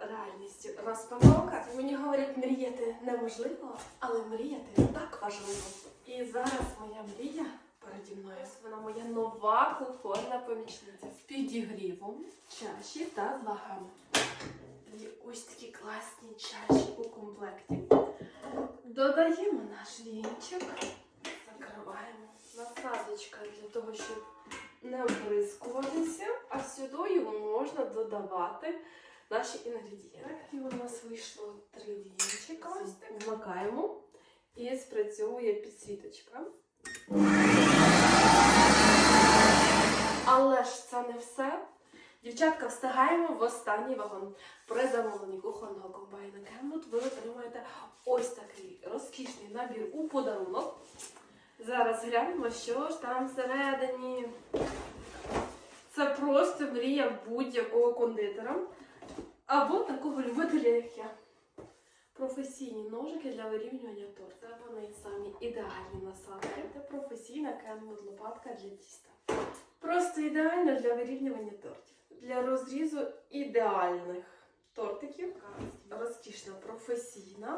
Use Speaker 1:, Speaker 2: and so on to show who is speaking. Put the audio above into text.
Speaker 1: реальністю розпаковка. Мені говорять, мріяти неможливо, але мріяти так важливо. І зараз моя мрія переді мною. Вона моя нова кухонна помічниця з підігрівом, чаші та з вагами. І ось такі класні чаші у комплекті. Додаємо наш вінчик, закриваємо. Насадочка для того, щоб не оприскуватися, а сюди його можна додавати наші інгредієнти. І у нас вийшло три вінчика. Вмикаємо і спрацьовує підсвіточка. Але ж це не все. Дівчатка, встигаємо в останній вагон. При замовленні кухонного комбайна Кембут ви отримаєте ось такий розкішний набір у подарунок. Зараз глянемо, що ж там всередині. Це просто мрія будь-якого кондитера або такого любителя, як я. Професійні ножики для вирівнювання торта. Вони самі ідеальні насадки. Це професійна кенвуд лопатка для тіста. Просто ідеально для вирівнювання тортів. Для розрізу ідеальних тортиків. Розкішна, професійна.